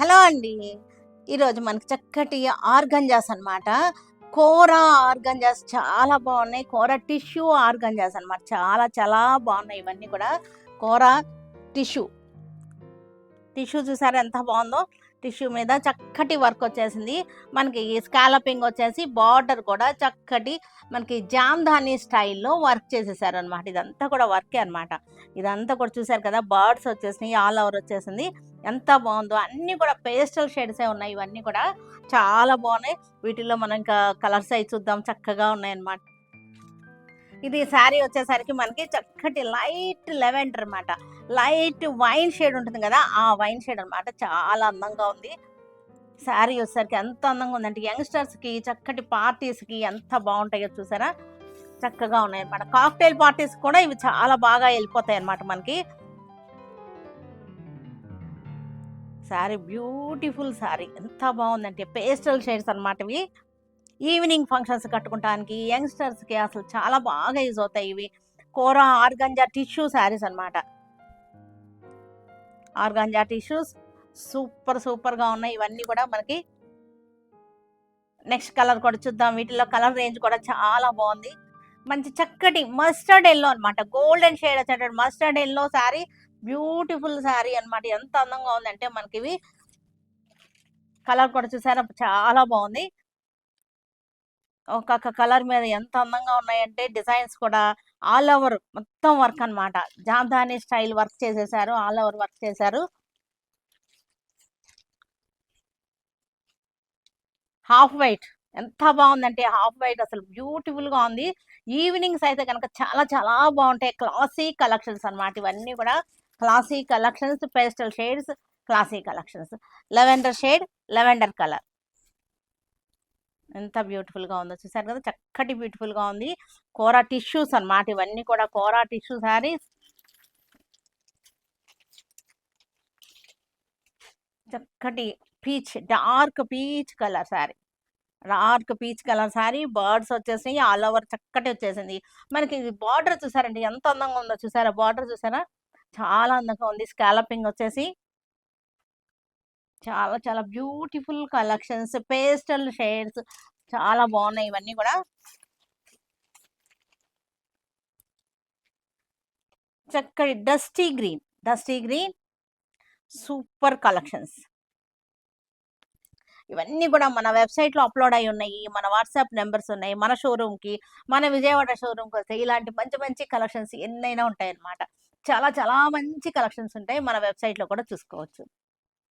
Hello అండి. ఈరోజు మనకి చక్కటి ఆర్గంజాస్ అన్నమాట. కూర ఆర్గంజాస్ చాలా బాగున్నాయి. కూర టిష్యూ ఆర్గంజాస్ అన్నమాట. చాలా చాలా బాగున్నాయి. ఇవన్నీ కూడా కూర టిష్యూ. టిష్యూ చూసారా ఎంత బాగుందో? టిష్యూ మీద చక్కటి వర్క్ వచ్చేసింది. మనకి స్కాలపింగ్ వచ్చేసి బార్డర్ కూడా చక్కటి మనకి జామ్ధాని స్టైల్లో వర్క్ చేసేసారు అనమాట ఇదంతా కూడా వర్కే అనమాట ఇదంతా కూడా చూసారు కదా బర్డ్స్ వచ్చేసినాయి ఆల్ ఓవర్ వచ్చేసింది. ఎంత బాగుందో అన్నీ కూడా పేస్టల్ షేడ్సే ఉన్నాయి ఇవన్నీ కూడా చాలా బాగున్నాయి. వీటిల్లో మనం ఇంకా కలర్స్ అయి చూద్దాం చక్కగా ఉన్నాయి అన్నమాట ఇది శారీ వచ్చేసరికి మనకి చక్కటి లైట్ లెవెండర్ అన్నమాట. లైట్ వైన్ షేడ్ ఉంటుంది కదా ఆ వైన్ షేడ్ అన్నమాట. చాలా అందంగా ఉంది. శారీ వచ్చేసరికి ఎంత అందంగా ఉందంటే యంగ్స్టర్స్కి చక్కటి పార్టీస్కి ఎంత బాగుంటాయో చూసారా? చక్కగా ఉన్నాయి అన్నమాట. కాక్టైల్ పార్టీస్ కూడా ఇవి చాలా బాగా వెళ్ళిపోతాయి అన్నమాట మనకి. శారీ బ్యూటిఫుల్ శారీ. ఎంత బాగుందంటే పేస్టల్ షేడ్స్ అన్నమాట ఇవి. ఈవినింగ్ ఫంక్షన్స్ కట్టుకుంటానికి యంగ్స్టర్స్కి అసలు చాలా బాగా యూజ్ అవుతాయి ఇవి. కూర ఆర్గంజా టిష్యూ శారీస్ అన్నమాట. ఆర్గంజా టిష్యూస్ సూపర్ సూపర్గా ఉన్నాయి. ఇవన్నీ కూడా మనకి నెక్స్ట్ కలర్ కూడా చూద్దాం. వీటిలో కలర్ రేంజ్ కూడా చాలా బాగుంది. మంచి చక్కటి మస్టర్డ్ ఎల్లో అనమాట గోల్డెన్ షేడ్ వచ్చేటట్టు mustard yellow sari beautiful sari అన్నమాట. ఎంత అందంగా ఉందంటే మనకి ఇవి కలర్ కూడా చూసారా? చాలా బాగుంది. ఒక్కొక్క కలర్ మీద ఎంత అందంగా ఉన్నాయంటే డిజైన్స్ కూడా ఆల్ ఓవర్ మొత్తం వర్క్ అన్నమాట. జాంధాని స్టైల్ వర్క్ చేసేసారు ఆల్ ఓవర్ వర్క్ చేశారు. Half white. ఎంత బాగుందంటే హాఫ్ వైట్ అసలు బ్యూటిఫుల్గా ఉంది. ఈవినింగ్స్ అయితే కనుక చాలా చాలా బాగుంటాయి. క్లాసీ కలెక్షన్స్ అనమాట ఇవన్నీ కూడా. Classy collections pastel shades classy collections. Lavender shade lavender colour. ఎంత బ్యూటిఫుల్గా ఉందో చూసారు కదా! చక్కటి బ్యూటిఫుల్గా ఉంది. కోరా టిష్యూస్ అనమాట ఇవన్నీ కూడా. కోరా టిష్యూ శారీస్ చక్కటి peach dark peach colour sari dark peach colour sari birds వచ్చేసినాయి. ఆల్ ఓవర్ చక్కటి వచ్చేసింది. మనకి బార్డర్ చూసారండి? ఎంత అందంగా ఉందో చూసారా? బార్డర్ చూసారా? చాలా అందంగా ఉంది. స్కాలపింగ్ వచ్చేసి. చాలా చాలా బ్యూటిఫుల్ కలెక్షన్స్ పేస్టల్ షేడ్స్ చాలా బాగున్నాయి ఇవన్నీ కూడా. చక్కటి dusty green dusty green super collections ఇవన్నీ కూడా మన వెబ్సైట్లో అప్లోడ్ అయి ఉన్నాయి మన వాట్సాప్ నెంబర్స్ ఉన్నాయి మన షోరూమ్కి మన విజయవాడ షోరూమ్కి వస్తే ఇలాంటి మంచి మంచి కలెక్షన్స్ ఎన్నైనా ఉంటాయి అన్నమాట చాలా చాలా మంచి కలెక్షన్స్ ఉంటాయి మన వెబ్సైట్లో కూడా చూసుకోవచ్చు.